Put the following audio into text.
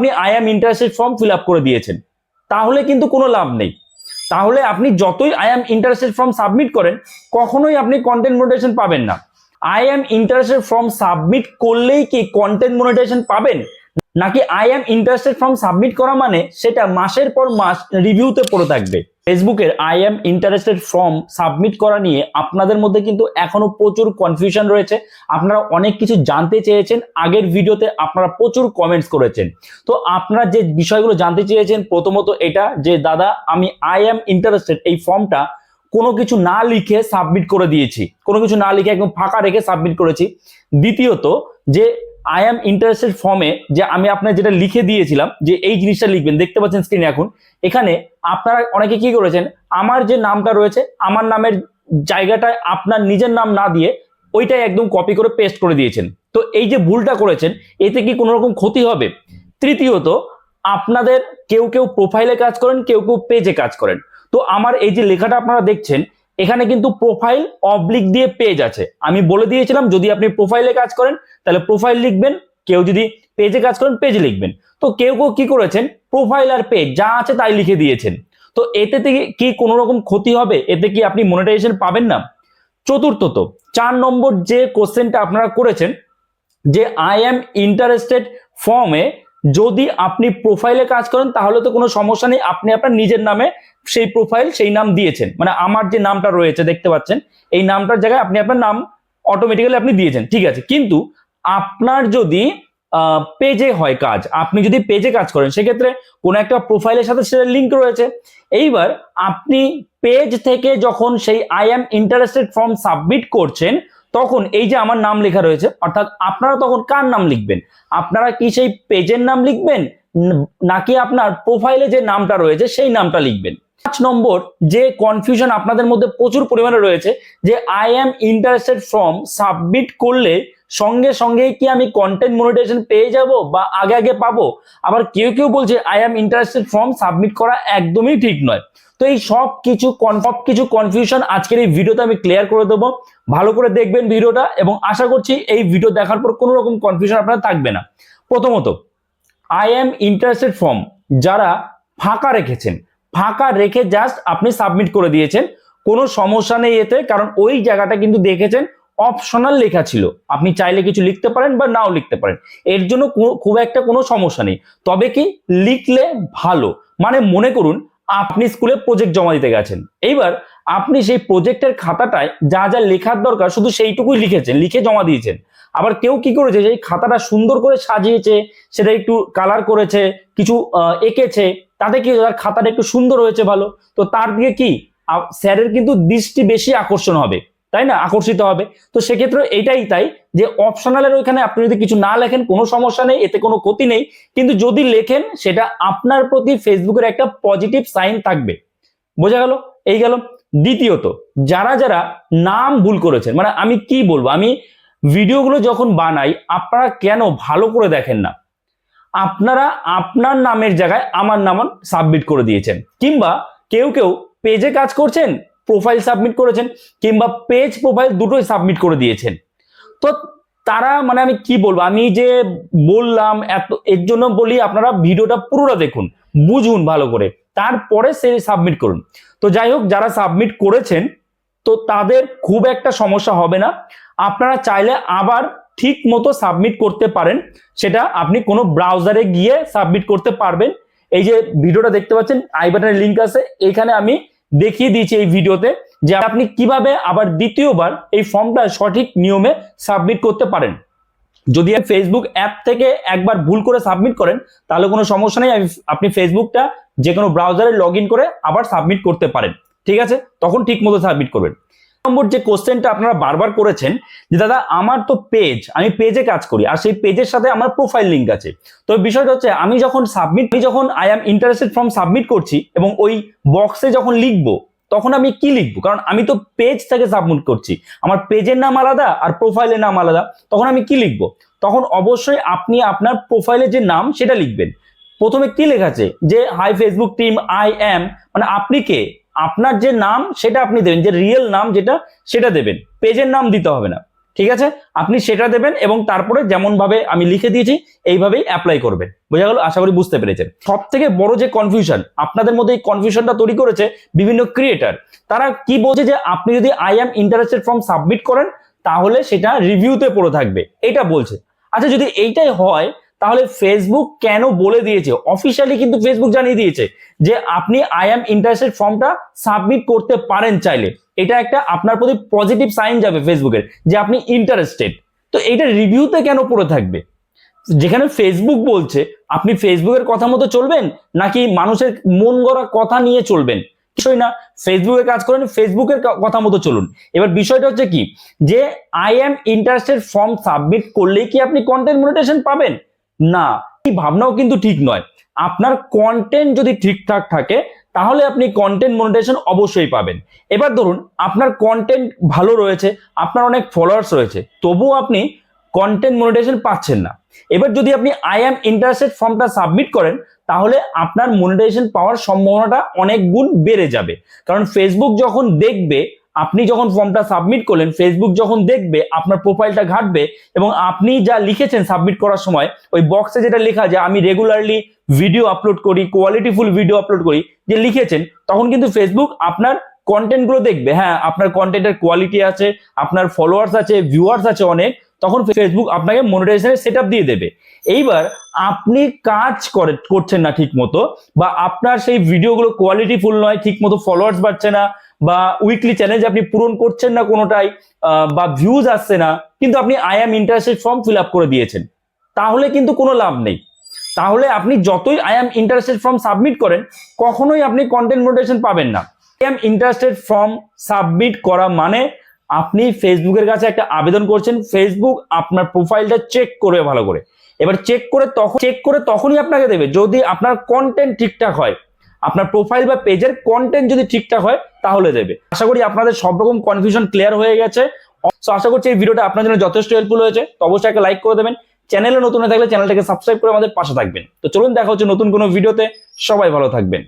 আপনি I am interested form fill up করে দিয়েছেন। তাহলে কিন্তু কোনো লাভ নেই। তাহলে আপনি যতই I am interested form submit করেন, কখনোই আপনি কন্টেন্ট মোনিটাইজেশন পাবেন না। I am interested form submit করলেই কি কন্টেন্ট মোনিটাইজেশন পাবেন? নাকি I am interested form submit করা মানে সেটা মাসের পর মাস রিভিউতে পড়ে থাকবে? ফেসবুকের I am interested form submit করা নিয়ে আপনাদের মধ্যে কিন্তু এখনও প্রচুর কনফিউশন রয়েছে। আপনারা অনেক কিছু জানতে চেয়েছেন, আগের ভিডিওতে আপনারা প্রচুর কমেন্টস করেছেন। তো আপনারা যে বিষয়গুলো জানতে চেয়েছেন, প্রথমত এটা যে, দাদা, আমি আই এম ইন্টারেস্টেড এই ফর্মটা কোনো কিছু না লিখে সাবমিট করে দিয়েছি। কোনো কিছু না লিখে একদম ফাঁকা রেখে সাবমিট করেছি। দ্বিতীয়ত যে আই এম ইন্টারেস্টেড ফর্মে যে আমি আপনার যেটা লিখে দিয়েছিলাম, যে এই জিনিসটা লিখবেন, দেখতে পাচ্ছেন স্ক্রিনে এখন, এখানে আপনারা অনেকে কি করেছেন, আমার যে নামটা রয়েছে, আমার নামের জায়গাটায় আপনার নিজের নাম না দিয়ে ওইটাই একদম কপি করে পেস্ট করে দিয়েছেন। তো এই যে ভুলটা করেছেন, এতে কি কোনো রকম ক্ষতি হবে? তৃতীয়ত, আপনাদের কেউ কেউ প্রোফাইলে কাজ করেন, কেউ কেউ পেজে কাজ করেন। তো আমার এই যে লেখাটা আপনারা দেখছেন এখানে কিন্তু প্রোফাইল অবলিক দিয়ে পেজ আছে। আমি বলে দিয়েছিলাম, যদি আপনি প্রোফাইলে কাজ করেন, তাহলে প্রোফাইল লিখবেন, কেউ যদি পেজে কাজ করেন পেজ লিখবেন। তো কেউ কেউ কি করেছেন? প্রোফাইল আর পেজ যা আছে তাই লিখে দিয়েছেন। তো এতে থেকে কি কোনো রকম ক্ষতি হবে? এতে কি আপনি মনিটাইজেশন পাবেন না? চতুর্থত চার নম্বর যে কোশ্চেনটা আপনারা করেছেন, যে আই এম ইন্টারেস্টেড ফর্মে যদি আপনি প্রোফাইলে কাজ করেন, তাহলে তো কোনো সমস্যা নেই। আপনি আপনার নিজের নামে সেই প্রোফাইল সেই নাম দিয়েছেন। মানে আমার যে নামটা রয়েছে, দেখতে পাচ্ছেন, এই নামটার জায়গায় আপনি আপনার নাম অটোমেটিক্যালি আপনি দিয়েছেন, ঠিক আছে? কিন্তু আপনার যদি পেজে হয় কাজ, আপনি যদি পেজে কাজ করেন, সেক্ষেত্রে কোনো একটা প্রোফাইলের সাথে সেটা লিঙ্ক রয়েছে। এইবার আপনি পেজ থেকে যখন সেই I am interested form submit করছেন, তখন এই যে আমার নাম লেখা রয়েছে, অর্থাৎ আপনারা তখন কার নাম লিখবেন? আপনারা কি সেই পেজের নাম লিখবেন? নাকি আপনার প্রোফাইলে যে নামটা রয়েছে, সেই নামটা লিখবেন? পাঁচ নম্বর যে কনফিউশন আপনাদের মধ্যে প্রচুর পরিমাণে রয়েছে, যে I am interested form submit করলে সঙ্গে সঙ্গে কি আমি কন্টেন্ট মনিটাইজেশন পেয়ে যাব বা আগে আগে পাবো? আবার কেউ কেউ বলছে I am interested form submit করা একদমই ঠিক নয়। তো এই সব কিছু সব কিছু কনফিউশন আজকের এই ভিডিওতে আমি ক্লিয়ার করে দেবো। ভালো করে দেখবেন ভিডিওটা এবং আশা করছি এই ভিডিও দেখার পর কোনো রকম কনফিউশন আপনার থাকবে না। প্রথমত আই এম ইন্টারেস্টেড ফর্ম যারা ফাঁকা রেখেছেন। ফাঁকা রেখে জাস্ট আপনি সাবমিট করে দিয়েছেন। কোনো সমস্যা নেই এতে, কারণ ওই জায়গাটা কিন্তু দেখেছেন অপশনাল লেখা ছিল। আপনি চাইলে কিছু লিখতে পারেন বা নাও লিখতে পারেন। এর জন্য খুব একটা কোনো সমস্যা নেই। তবে কি, লিখলে ভালো। মানে মনে করুন, আপনি স্কুলে প্রজেক্ট জমা দিতে গেছেন। এইবার আপনি সেই প্রজেক্টের খাতাটায় যা যা লেখার দরকার, শুধু সেইটুকুই লিখেছেন, লিখে জমা দিয়েছেন। আবার কেউ কি করেছে সেই খাতাটা সুন্দর করে সাজিয়েছে, সেটা একটু কালার করেছে, কিছু এঁকেছে তাতে কি তার খাতাটা একটু সুন্দর হয়েছে ভালো। তো তার দিকে কি? স্যারের কিন্তু দৃষ্টি বেশি আকর্ষণ হবে, তাই না? আকর্ষিত হবে। তো সেক্ষেত্রে এটাই তাই যে অপশনালের ওইখানে আপনি যদি কিছু না লেখেন, কোনো সমস্যা নেই, এতে কোনো ক্ষতি নেই। কিন্তু যদি লেখেন, সেটা আপনার প্রতি ফেসবুকের একটা পজিটিভ সাইন থাকবে। বোঝা গেল? এই গেল। দ্বিতীয়ত, যারা যারা নাম ভুল করেছেন মানে আমি কি বলব? আমি ভিডিওগুলো যখন বানাই, আপনারা কেন ভালো করে দেখেন না? আপনারা আপনার নামের জায়গায় আমার নাম সাবমিট করে দিয়েছেন। কিংবা কেউ কেউ পেজে কাজ করছেন প্রোফাইল সাবমিট করেছেন, কিংবা পেজ প্রোফাইল দুটোই সাবমিট করে দিয়েছেন। তো তারা মানে আমি কি বলব, আমি যে বললাম, এত, এর জন্য বলি আপনারা ভিডিওটা পুরোটা দেখুন, বুঝুন ভালো করে। তারপরে সে সাবমিট করুন। তো যাই হোক, যারা সাবমিট করেছেন, তো তাদের খুব একটা সমস্যা হবে না। আপনারা চাইলে আবার ঠিক মতো সাবমিট করতে পারেন, সেটা আপনি কোনো ব্রাউজারে গিয়ে সাবমিট করতে পারবেন। এই যে ভিডিওটা দেখতে পাচ্ছেন, আই বাটনের লিঙ্ক আছে এখানে আমি দেখিয়ে দিয়েছি এই ভিডিওতে যে আপনি কীভাবে আবার দ্বিতীয়বার এই ফর্মটা সঠিক নিয়মে সাবমিট করতে পারেন। যদি ফেসবুক অ্যাপ থেকে একবার ভুল করে সাবমিট করেন, তাহলে কোনো সমস্যা নেই আপনি ফেসবুকটা যে কোনো ব্রাউজারে লগ করে আবার সাবমিট করতে পারেন। ঠিক আছে? তখন ঠিক মতো সাবমিট করবেন। নম্বর যে কোশ্চেনটা আপনারা বারবার করেছেন, যে দাদা, আমার তো পেজ আমি পেজে কাজ করি, আর সেই পেজের সাথে আমার প্রোফাইল লিঙ্ক আছে। তো বিষয়টা হচ্ছে, আমি যখন সাবমিট যখন I am interested form submit করছি এবং ওই বক্সে যখন লিখব, তখন আমি কি লিখব? কারণ আমি তো পেজ থেকে সাবমিট করছি। আমার পেজের নাম আলাদা আর প্রোফাইলের নাম আলাদা, তখন আমি কি লিখব? তখন অবশ্যই আপনি আপনার প্রোফাইলের যে নাম, সেটা লিখবেন। প্রথমে কি লেখা আছে? যে hi Facebook team I am মানে আপনি কে? আপনার যে নাম, সেটা আপনি দেবেন। যে রিয়েল নাম যেটা, সেটা দেবেন। পেজের নাম দিতে হবে না। ঠিক আছে? আপনি সেটা দেবেন এবং তারপরে যেমন ভাবে আমি লিখে দিয়েছি, এইভাবেই অ্যাপ্লাই করবেন। বোঝা গেল? আশা করি বুঝতে পেরেছেন। সব থেকে বড় যে কনফিউশন আপনাদের মধ্যে এই কনফিউশনটা তৈরি করেছে বিভিন্ন ক্রিয়েটার তারা কি বলছে যে, আপনি যদি I am interested form submit করেন, তাহলে সেটা রিভিউতে পড়ে থাকবে। এটা বলছে। আচ্ছা যদি এইটাই হয় তাহলে ফেসবুক কেন বলে দিয়েছে? অফিসিয়ালি কিন্তু ফেসবুক জানিয়ে দিয়েছে যে আপনি আই অ্যাম ইন্টারেস্টেড ফর্মটা সাবমিট করতে পারেন চাইলে। এটা একটা আপনার প্রতি পজিটিভ সাইন যাবে ফেসবুকের যে আপনি ইন্টারেস্টেড তো এইটা রিভিউতে কেন পড়ে থাকবে? যেখানে ফেসবুক বলছে, আপনি ফেসবুকের কথা মতো চলবেন নাকি মানুষের মন গড়া কথা নিয়ে চলবেন? কিছুই না ফেসবুকে কাজ করেন ফেসবুকের কথা মতো চলুন। এবার বিষয়টা হচ্ছে কি? যে I am interested form submit করলেই কি আপনি কন্টেন্ট মনিটেশন পাবেন? না। এই ভাবনাও কিন্তু ঠিক নয়। আপনার কন্টেন্ট যদি ঠিকঠাক থাকে, তাহলে আপনি কন্টেন্ট মনিটেশন অবশ্যই পাবেন। এবার ধরুন, আপনার কন্টেন্ট ভালো রয়েছে, আপনার অনেক ফলোয়ার্স রয়েছে, তবুও আপনি কন্টেন্ট মনিটেশন পাচ্ছেন না। এবার যদি আপনি আই অ্যাম ইন্টারেস্টেড ফর্মটা সাবমিট করেন, তাহলে আপনার মনিটাইজেশন পাওয়ার সম্ভাবনাটা অনেক গুণ বেড়ে যাবে। কারণ ফেসবুক যখন দেখবে আপনি যখন ফর্মটা সাবমিট করলেন ফেসবুক যখন দেখবে, আপনার প্রোফাইলটা ঘাটবে এবং আপনি যা লিখেছেন সাবমিট করার সময়, ওই বক্সে যেটা লেখা যে আমি রেগুলারলি ভিডিও আপলোড করি কোয়ালিটিফুল ভিডিও আপলোড করি, যে লিখেছেন, তখন কিন্তু ফেসবুক আপনার কন্টেন্টগুলো দেখবে। হ্যাঁ আপনার কন্টেন্টের কোয়ালিটি আছে, আপনার ফলোয়ার্স আছে ভিউয়ার্স আছে অনেক, তখন ফেসবুক আপনাকে মনিটাইজেশনের সেট দিয়ে দেবে। এইবার আপনি কাজ করে, করছেন না ঠিক মতো বা আপনার সেই ভিডিওগুলো কোয়ালিটিফুল নয় ঠিক মতো ফলোয়ার্স বাড়ছে না বা উইকলি চ্যালেঞ্জ আপনি পূরণ করছেন না কোনোটাই বা ভিউজ আসছে না, কিন্তু আপনি I am interested form fill up করে দিয়েছেন। তাহলে কিন্তু কোনো লাভ নেই। তাহলে আপনি যতই I am interested form submit করেন, কখনোই আপনি কন্টেন্ট মোটিভেশন পাবেন না। I am interested form submit করা মানে আপনি ফেসবুকের কাছে একটা আবেদন করছেন, ফেসবুক আপনার প্রোফাইলটা চেক করবে ভালো করে। এবার চেক করে তখন চেক করে তখনই আপনাকে দেবে। যদি আপনার কন্টেন্ট ঠিকঠাক হয়, আপনার প্রোফাইল বা পেজের কন্টেন্ট যদি ঠিকঠাক হয় তাহলে দেবে। আশা করি আপনাদের সব রকম কনফিউশন ক্লিয়ার হয়ে গেছে। আশা করছি এই ভিডিওটা আপনার জন্য যথেষ্ট হেল্পফুল হয়েছে। তো অবশ্যই একটা লাইক করে দেবেন। চ্যানেলে নতুন হয়ে থাকলে চ্যানেলটাকে সাবস্ক্রাইব করে আমাদের পাশে থাকবেন। তো চলুন, দেখা হচ্ছে নতুন কোনো ভিডিওতে সবাই ভালো থাকবেন।